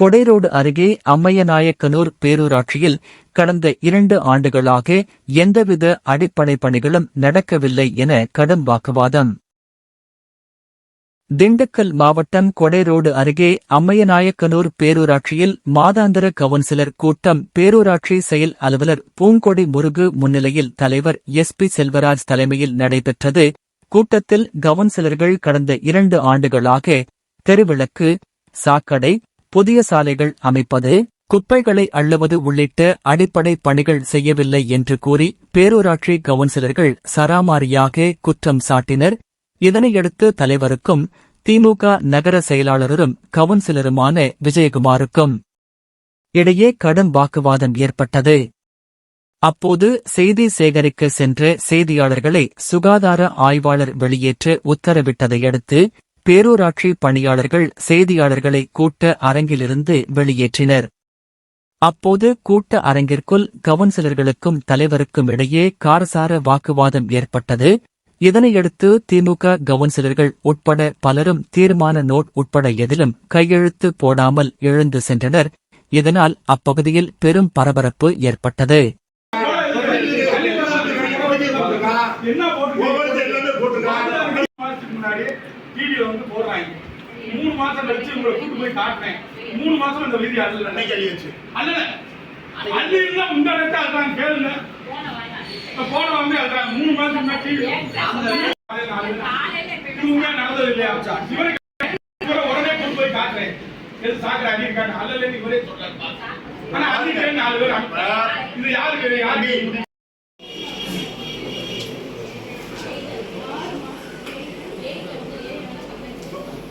கொடைரோடு அருகே அம்மையநாயக்கனூர் பேரூராட்சியில் கடந்த இரண்டு ஆண்டுகளாக எந்தவித அடிப்படை பணிகளும் நடக்கவில்லை என கடும் வாக்குவாதம். திண்டுக்கல் மாவட்டம் கொடைரோடு அருகே அம்மையநாயக்கனூர் பேரூராட்சியில் மாதாந்திர கவுன்சிலர் கூட்டம் பேரூராட்சி செயல் அலுவலர் பூங்கொடி முருகு முன்னிலையில் தலைவர் எஸ் பி செல்வராஜ் தலைமையில் நடைபெற்றது. கூட்டத்தில் கவுன்சிலர்கள் கடந்த இரண்டு ஆண்டுகளாக தெருவிளக்கு சாக்கடை புதிய சாலைகள் அமைப்பது குப்பைகளை அள்ளுவது உள்ளிட்ட அடிப்படை பணிகள் செய்யவில்லை என்று கூறி பேரூராட்சி கவுன்சிலர்கள் சராமாரியாக குற்றம் சாட்டினர். இதனையடுத்து தலைவருக்கும் திமுக நகர செயலாளரும் கவுன்சிலருமான விஜயகுமாருக்கும் இடையே கடும் வாக்குவாதம் ஏற்பட்டது. அப்போது செய்தி சேகரிக்க சென்ற செய்தியாளர்களை சுகாதார ஆய்வாளர் வெளியேற்ற உத்தரவிட்டதையடுத்து பேரூராட்சி பணியாளர்கள் செய்தியாளர்களை கூட்ட அரங்கிலிருந்து வெளியேற்றினர். அப்போது கூட்ட அரங்கிற்குள் கவுன்சிலர்களுக்கும் தலைவருக்கும் இடையே காரசார வாக்குவாதம் ஏற்பட்டது. இதனையடுத்து திமுக கவுன்சிலர்கள் உட்பட பலரும் தீர்மான நோட் உட்பட எதிலும் கையெழுத்து போடாமல் எழுந்து சென்றனர். இதனால் அப்பகுதியில் பெரும் பரபரப்பு ஏற்பட்டது. என்ன மாசத்துக்கு முன்னாடி டிவில வந்து போடுறாங்க. மூணு மாசம் கழிச்சு உங்களை கூட்டு போய் காட்டுறேன். மூணு மாசம் இந்த வீதி அல்ல. அன்னைக்கு அழியாச்சு. அல்ல. அள்ளி இருந்தா முந்தானத்தை அதான் கேளுங்க. போன வந்து அதான் மூணு மாசம் முன்னாடி டிவி நடந்தது இல்லையா? உடனே கொண்டு போய் காட்டுறேன். எது சாக்கடை அள்ளி இருக்காங்க அல்ல இவரே சொல்றாரு ஆனா அள்ளிட்டு நாலு பேர். இது யாருக்கு யாருக்கு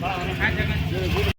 好，你看这个。